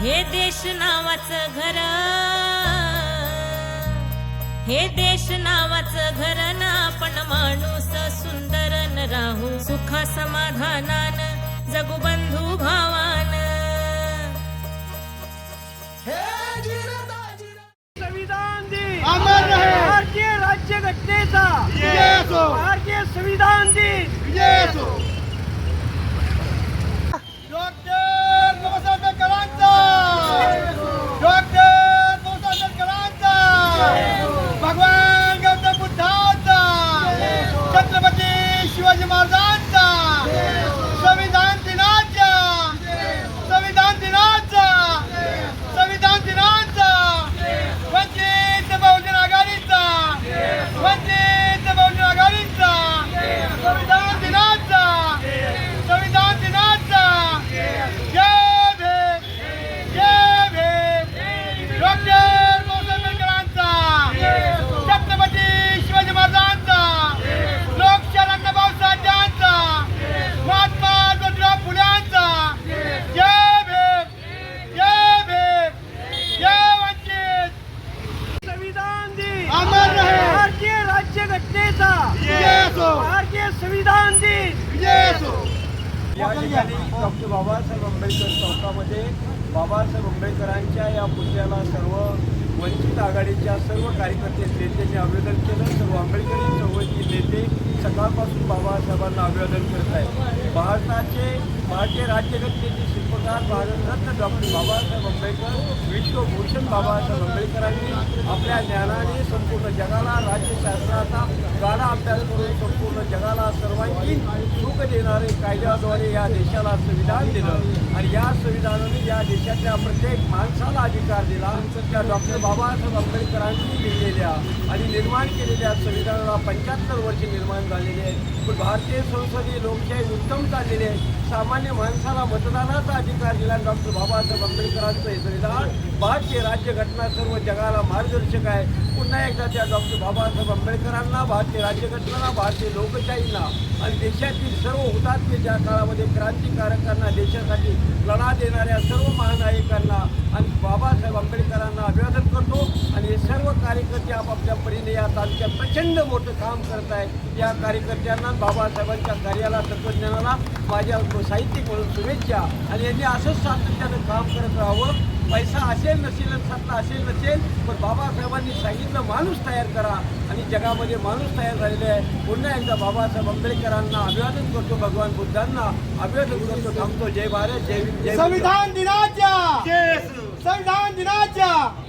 हे देश नावाचं घर. हे देश नावाचं घर ना आपण माणूस सुंदर न राहू सुखा समाधानान. असो. भारतीय संविधान दिन। या ठिकाणी डॉक्टर बाबासाहेब आंबेडकर चौकामध्ये बाबासाहेब आंबेडकरांच्या या पुतळ्याला सर्व वंचित आघाडीच्या सर्व कार्यकर्ते नेत्यांनी अभिवादन केलं. सर्व आंबेडकरी चळवळीचे नेते सकाळपासून बाबासाहेबांना अभिवादन करत आहेत. भारताचे भारतीय राज्यघटनेचे भारतरत्न डॉक्टर बाबासाहेब आंबेडकर विश्वभूषण बाबासाहेब आंबेडकरांनी आपल्या ज्ञानाने संपूर्ण जगाला राज्यशास्त्राचा गाढा अभ्यास करून संपूर्ण जगाला सर्वांगीण सुख देणारे कायद्याद्वारे या देशाला संविधान दिलं. आणि या संविधानाने या देशातल्या प्रत्येक माणसाला अधिकार दिला. त्या डॉक्टर बाबासाहेब आंबेडकरांनी लिहिलेल्या आणि निर्माण केलेल्या संविधानाला पंच्याहत्तर वर्ष निर्माण झालेले आहेत. पण भारतीय संसदीय लोकशाही उत्तम चाललेली आहे. सामान्य माणसाला मतदानाचा अधिकार दिला डॉक्टर बाबासाहेब आंबेडकरांचं हे संविधान भारतीय राज्यघटना सर्व जगाला मार्गदर्शक आहे. पुन्हा एकदा त्या डॉक्टर बाबासाहेब आंबेडकरांना भारतीय राज्यघटनेला भारतीय लोकशाहींना आणि देशातील सर्व हुतात्मे ज्या काळामध्ये क्रांतिकारकांना देशासाठी लढा देणाऱ्या सर्व महानायकांना आणि बाबासाहेब आंबेडकरांना अभिवादन करतो. हे सर्व कार्यकर्ते आपापल्या परीने या तालुक्यात प्रचंड मोठं काम करत आहेत. या कार्यकर्त्यांना बाबासाहेबांच्या कार्याला तत्वज्ञानाला माझ्या साहित्यिक म्हणून शुभेच्छा. आणि यांनी असंच सातत्यानं काम करत राहावं. पैसा असेल नसेल सत्ता असेल नसेल पण बाबासाहेबांनी सांगितलं माणूस तयार करा. आणि जगामध्ये माणूस तयार झालेले आहे. पुन्हा एकदा बाबासाहेब आंबेडकरांना अभिवादन करतो भगवान बुद्धांना अभिवादन करतो. थांबतो. जय भारत. जय. संविधान दिनाच्या! संविधान दिनाच्या!